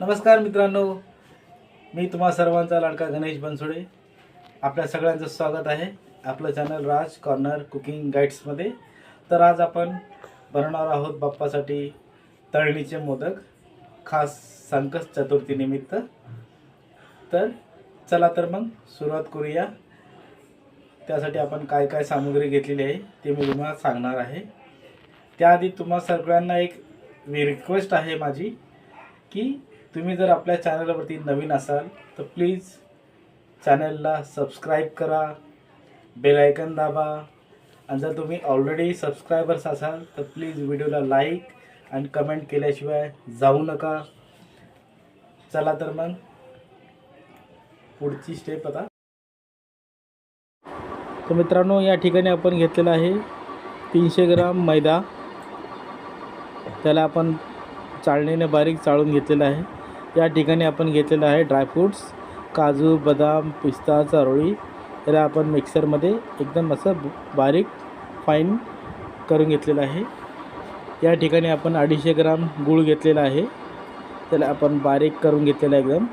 नमस्कार मित्रांनो. मी तुम्हा सर्वांचा लाडका गणेश बनसोडे. आपल्या सगळ्यांचं स्वागत आहे आपलं चॅनल राज कॉर्नर कुकिंग गाईड्समध्ये तर आज आपण बनवणार आहोत बाप्पासाठी तळणीचे मोदक खास संकस चतुर्थीनिमित्त तर चला तर मग सुरुवात करूया. त्यासाठी आपण काय काय सामग्री घेतलेली आहे ते मी तुम्हाला सांगणार आहे. त्याआधी तुम्हा सगळ्यांना एक रिक्वेस्ट आहे माझी की तुम्ही जर आपल्या चॅनलवरती नवीन असाल तर प्लीज चॅनलला सबस्क्राईब करा बेल आयकन दाबा. आणि जर तुम्ही ऑलरेडी सबस्क्रायबर्स असाल तर प्लीज व्हिडिओला लाईक आणि कमेंट केल्याशिवाय जाऊ नका. चला तर मग पुढची स्टेप आता. तर मित्रांनो या ठिकाणी आपण घेतलेला आहे तीनशे ग्राम मैदा. त्याला आपण चाळणीने बारीक चाळून घेतलेलं आहे. या ठिकाणी आपण घेतलेलं आहे ड्रायफ्रूट्स काजू बदाम पिस्ता चारोळी. त्याला आपण मिक्सरमध्ये एकदम असं बारीक फाईन करून घेतलेलं आहे. या ठिकाणी आपण अडीचशे ग्राम गूळ घेतलेला आहे. त्याला आपण बारीक करून घेतलेला आहे एकदम.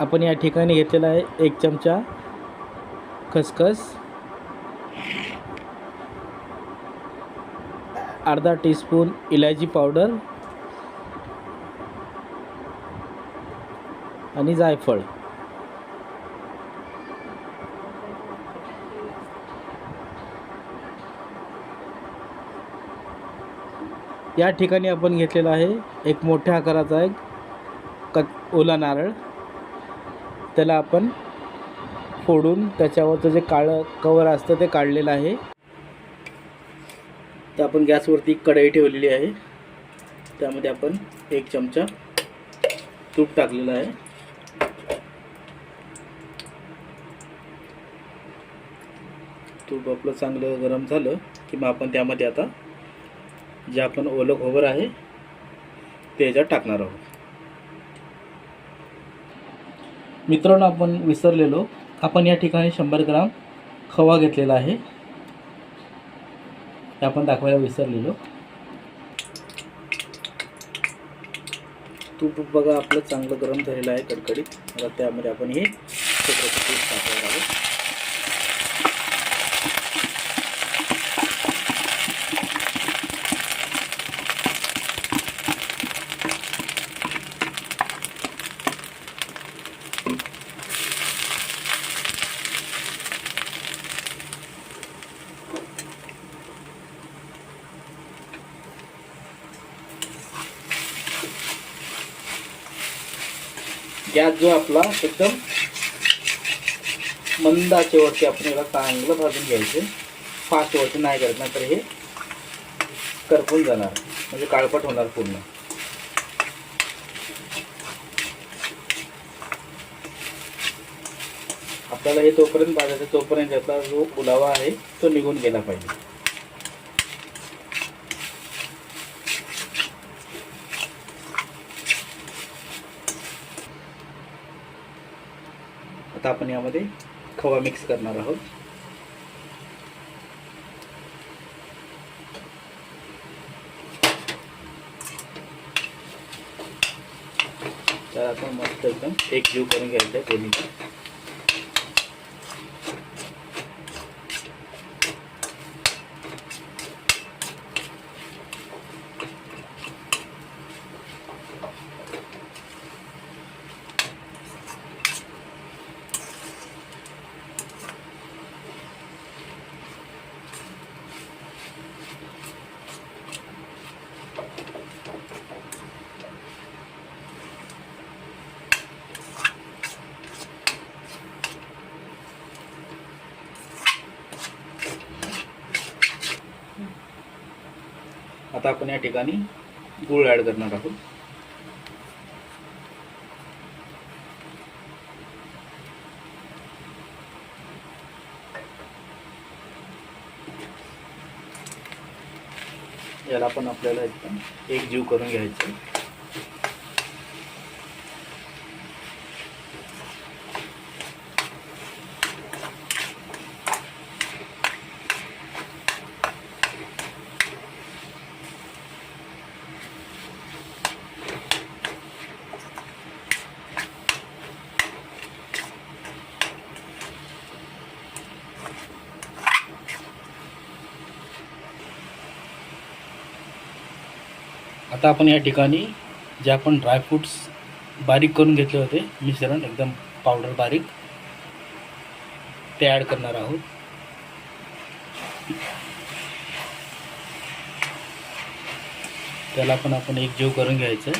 आपण या ठिकाणी घेतलेला आहे एक चमचा खसखस. अर्धा टीस्पून इलायची पावडर. आणि जायफळ. या ठिकाणी आपण घेतलेला आहे एक मोठ्या आकाराचा एक कच ओला नारळ. त्याला आपण फोडून त्याच्यावरचं जे काळं कवर असतं ते काढलेलं आहे. तर आपण गॅसवरती कढई ठेवलेली आहे. त्यामध्ये आपण एक चमचा तूप टाकलेलं आहे. तूप आपलं चांगलं गरम झालं की मग आपण त्यामध्ये आता जे आपण ओलं खोबर आहे ते याच्यात टाकणार आहोत. मित्रांनो आपण विसरलेलो. आपण या ठिकाणी शंभर ग्राम खवा घेतलेला आहे. हे आपण दाखवायला विसरलेलो. तूप बघा आपलं चांगलं गरम झालेलं आहे कडकडीत. आता त्यामध्ये आपण हे टाकणार आहोत. जो आपला एकदम मंद आपण याला चांगलं भाजून घ्यायचे. फास्ट वरती नाही करत नाही तर हे करपून जाणार. म्हणजे काळपट होणार पूर्ण. आपल्याला हे तोपर्यंत भाजायचं तोपर्यंत यातला जो ओलावा आहे तो निघून गेला पाहिजे. आता आपण यामध्ये खवा मिक्स करणार आहोत. तर आपण मस्त एकदम एक जीव करून घ्यायचं आहे दोन्ही आता आपण या ठिकाणी गूळ ॲड करणार आहोत. याला पण आपल्याला एकदम एक जीव करून घ्यायचं आता आपण या ठिकाणी जे आपण ड्रायफ्रूट्स बारीक करून घेतले होते मिश्रण एकदम पावडर बारीक ते ॲड करणार आहोत. त्याला पण आपण एक जीव करून घ्यायचं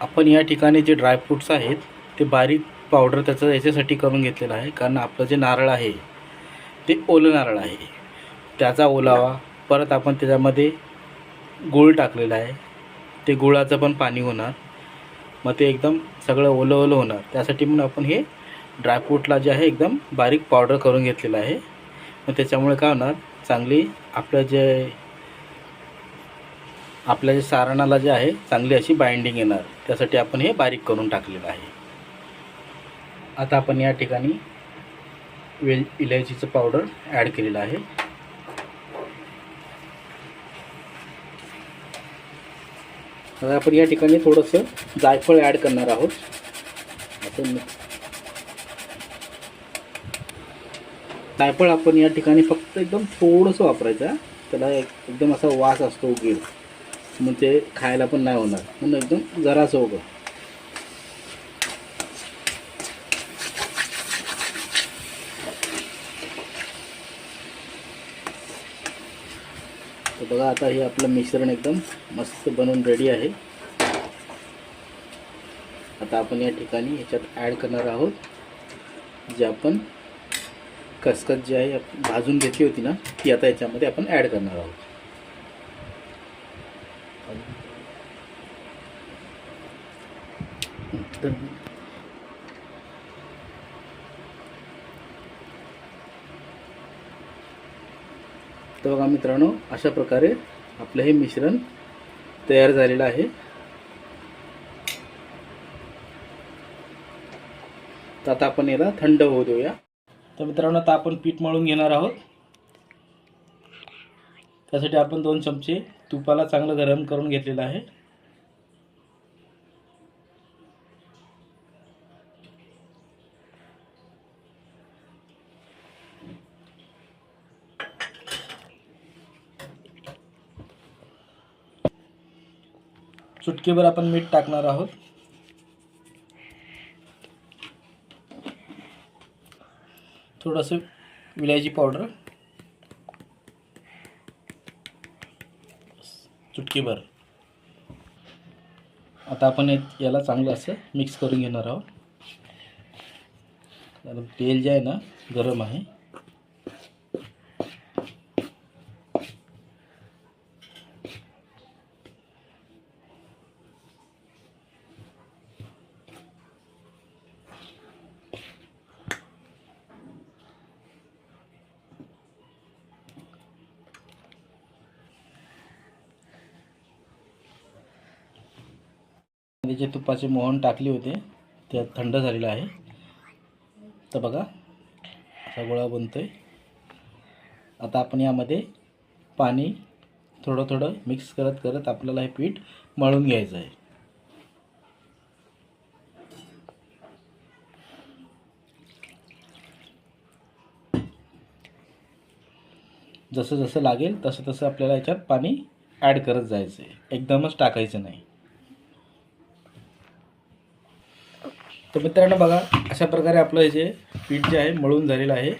आपण या ठिकाणी जे ड्रायफ्रूट्स आहेत ते बारीक पावडर त्याचं याच्यासाठी करून घेतलेलं आहे कारण आपलं जे नारळ आहे ते ओलं नारळ आहे. त्याचा ओलावा परत आपण त्याच्यामध्ये गूळ टाकलेला आहे. ते गुळाचं पण पाणी होणार. मग ते एकदम सगळं ओलं ओलं होणार. त्यासाठी म्हणून आपण हे ड्रायफ्रूटला जे आहे एकदम बारीक पावडर करून घेतलेलं आहे. मग त्याच्यामुळे काय होणार? चांगली आपलं जे आपल्या जे सारणाला जे आहे चांगली अशी बाइंडिंग येणार. त्यासाठी आपण हे बारीक करून टाकलेलं आहे. आता आपण या ठिकाणी वेल इलायचीचं पावडर ॲड केलेलं आहे. आता आपण या ठिकाणी थोडंसं जायफळ ॲड करणार आहोत. आपण जायफळ आपण या ठिकाणी फक्त एकदम थोडंसं वापरायचं त्याला एक एकदम असा वास असतो उगीर. मग ते खायला पण नाही होणार. म्हणून एकदम जरासं उगं बघा आता हे आपलं मिश्रण एकदम मस्त बनवून रेडी आहे. आता आपण या ठिकाणी ह्याच्यात ॲड करणार आहोत जे आपण खसखस जी आहे भाजून घेतली होती ना ती आता याच्यामध्ये आपण ॲड करणार आहोत. तर तर बघा मित्रांनो अशा प्रकारे आपलं हे मिश्रण तयार झालेलं आहे. तर आता आपण याला थंड होऊ देऊया. तर मित्रांनो आता आपण पीठ मळून घेणार आहोत. त्यासाठी आपण दोन चमचे तुपाला चांगलं गरम करून घेतलेलं आहे. चुटकीभर आपण मीठ टाकणार आहोत. थोडंसं विलायची पावडर. चुटकीभर. आता आपण याला चांगलं असं मिक्स करून घेणार आहोत. तेल जे आहे ना गरम आहे. मध्ये जे तुपाचे मोहन टाकले होते ते थंड झालेलं आहे. तर बघा असा गोळा बनतोय. आता आपण यामध्ये पाणी थोडं थोडं मिक्स करत करत आपल्याला हे पीठ मळून घ्यायचं आहे. जसं जसं लागेल तसं तसं आपल्याला याच्यात पाणी ॲड करत जायचं आहे एकदमच टाकायचं नाही. तर मित्रांनो बघा अशा प्रकारे आपलं हे जे पीठ जे आहे मळून झालेलं आहे.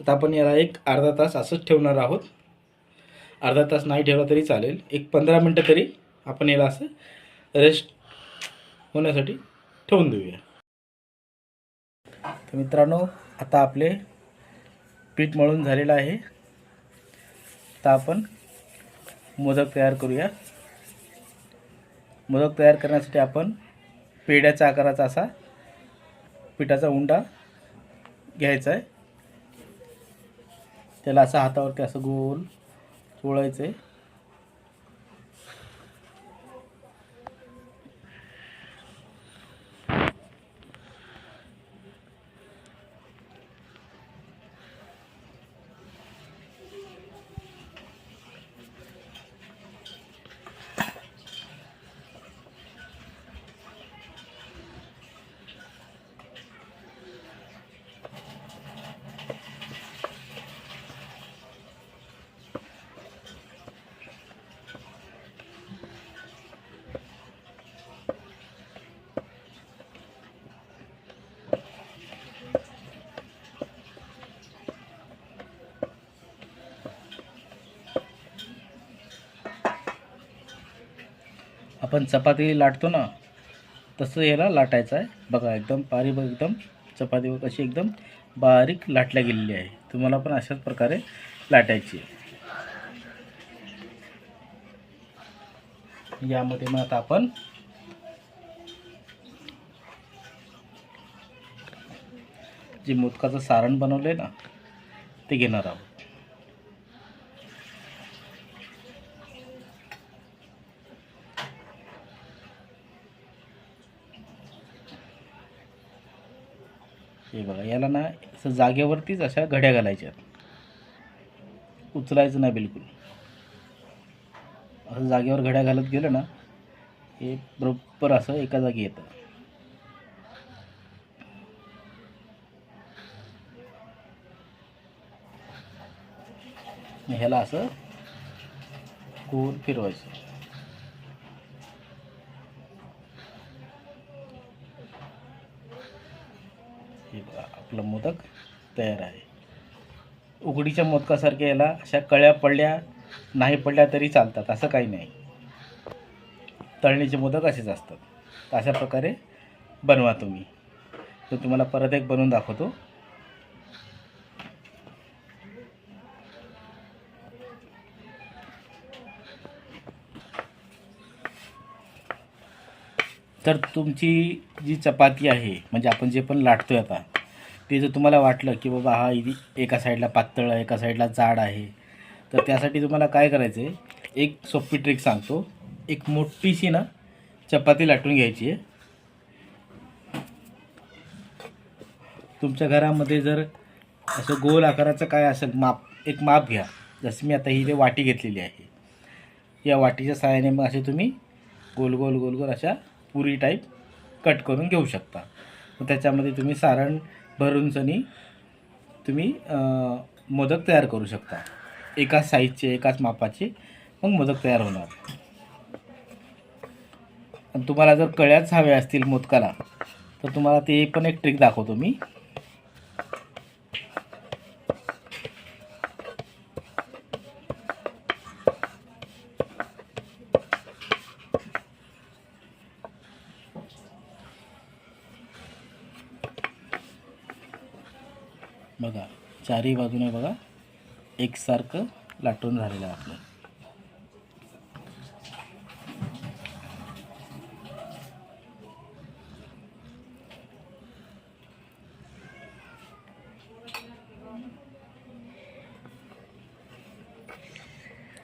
आता आपण याला एक अर्धा तास असंच ठेवणार आहोत. अर्धा तास नाही ठेवला तरी चालेल. एक पंधरा मिनटं तरी आपण याला असं रेस्ट होण्यासाठी ठेवून देऊया. तर मित्रांनो आता आपले पीठ मळून झालेलं आहे. आता आपण मोदक तयार करूया. मोदक तयार करण्यासाठी आपण पेढ्याच्या आकाराचा असा पिठाचा उंडा घ्यायचा आहे. त्याला असं हातावरती असं गोल चोळायचं आहे. आपण चपाती लाटतो ना तसं याला लाटायचं आहे. बघा एकदम बारीक एकदम चपाती कशी एकदम बारीक लाटल्या गेलेली आहे. तुम्हाला पण अशाच प्रकारे लाटायची यामध्ये मग आता आपण जे मोदकाचं सारण बनवलं आहे ना ते घेणार आहोत. हे बघा याला ना असं जागेवरतीच अशा घड्या घालायच्या. उचलायचं नाही बिलकुल. असं जागेवर घड्या घालत गेलं ना हे बरोबर असं एका जागी येतं. ह्याला असं गोल फिरवायचं हे बघा आपलं मोदक तयार आहे. उघडीच्या मोदकासारख्या याला अशा कळ्या पडल्या नाही पडल्या तरी चालतात असं काही नाही. तळणीचे मोदक असेच असतात. अशा प्रकारे बनवा तुम्ही. तो तुम्हाला परत एक बनवून दाखवतो. तर तुमची जी चपाती आहे म्हणजे आपण जे पण लाटतो आहे आता ते जर तुम्हाला वाटलं की बाबा हा इथे एका साईडला पातळ आहे एका साईडला जाड आहे तर त्यासाठी तुम्हाला काय करायचं आहे एक सोपी ट्रिक सांगतो. एक मोठीशी ना चपाती लाटून घ्यायची आहे. तुमच्या घरामध्ये जर असं गोल आकाराचं काय असेल माप एक माप घ्या. जसं मी आता ही जे वाटी घेतलेली आहे या वाटीच्या सहाय्याने मग असे तुम्ही गोल गोल गोल गोल अशा पुरी टाईप कट करून घेऊ शकता. मग त्याच्यामध्ये तुम्ही सारण भरूनसनी तुम्ही मोदक तयार करू शकता. एकाच साईजचे एकाच मापाचे मग मोदक तयार होणार. आणि तुम्हाला जर कळ्याच हव्या असतील मोदकाला तर तुम्हाला ते पण एक ट्रिक दाखवतो मी बघा चारही बाजूने बघा एकसारखं लाटून झालेलं आहे आपलं.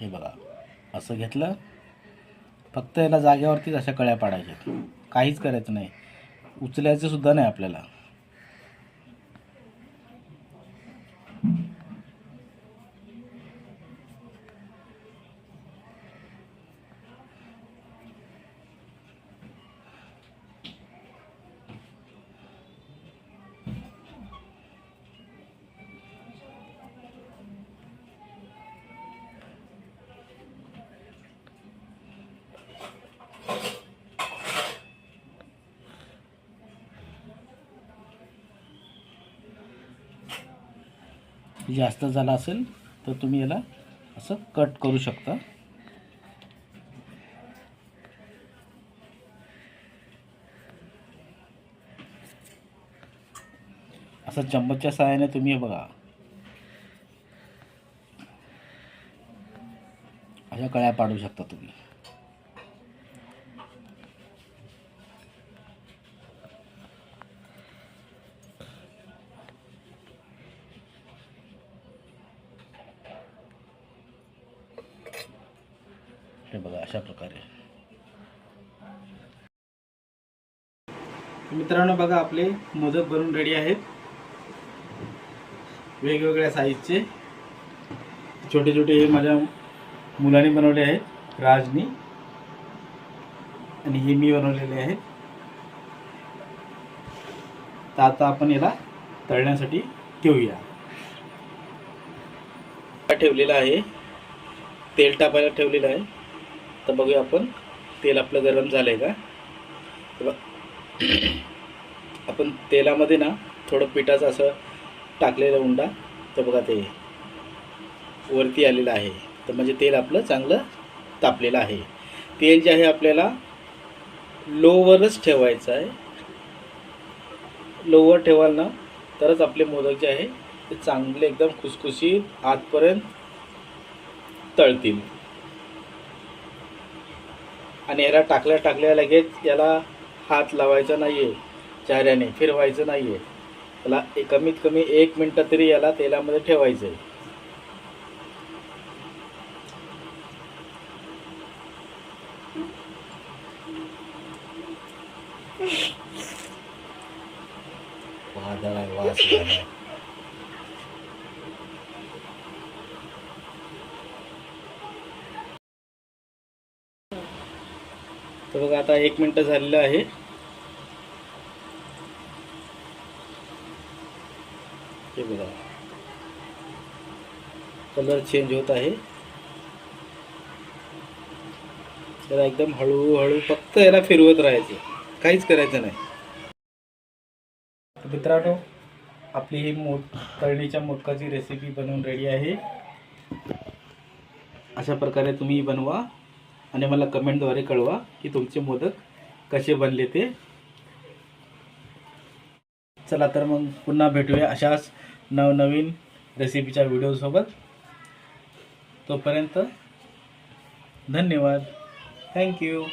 हे बघा असं घेतलं फक्त याला जागेवरतीच अशा कळ्या पाडायच्या काहीच करायचं नाही. उचलायचं सुद्धा नाही आपल्याला. जास्त झाला असेल तर तुम्ही याला असं कट करू शकता. असं चम्मचच्या सहाय्याने तुम्ही हे बघा. अशा कळ्या पाडू शकता तुम्ही. मित्रांनो बघा आपले मोदक बनून रेडी आहेत. वेगवेगळ्या साईजचे छोटे छोटे हे माझ्या मुलाने बनवले आहेत राजनी. आणि हे मी बनवलेले आहेत तर आता आपण याला तळण्यासाठी ठेवूया. ठेवलेला आहे. तेल टाकायला ठेवलेलं आहे. तर बघूया आपण तेल आपलं गरम झालं आहे का? तर बघ- आपण तेलामध्ये ना थोडं पिठाचं असं टाकलेलं उंडा तर बघा ते वरती आलेलं आहे. तर म्हणजे तेल आपलं चांगलं तापलेलं आहे. तेल जे आहे आपल्याला लोवरच ठेवायचं आहे. लोवर ठेवाल ना तरच आपले मोदक जे आहे ते चांगले एकदम खुसखुशीत आतपर्यंत तळतील. आणि याला टाकल्या टाकल्या लगेच याला हात लावायचा नाही आहे चाऱ्याने फिरवायचं नाही आहे त्याला कमीत कमी एक मिनटं तरी याला तेलामध्ये ठेवायचं आहे वास तर बघा आता एक मिनटं झालेलं आहे. बघा. कलर चेंज होत आहे. त्याला एकदम हळूहळू फक्त याला फिरवत राहायचं. काहीच करायचं नाही. मित्रांनो आपली ही मोद तळणीच्या मोदकाची रेसिपी बनवून रेडी आहे. अशा प्रकारे तुम्ही बनवा आणि मला कमेंटद्वारे कळवा की तुमचे मोदक कसे बनले ते. चला तर मग पुन्हा भेटूया अशाच नवनवीन रेसिपीच्या व्हिडिओसोबत तोपर्यंत धन्यवाद. थँक्यू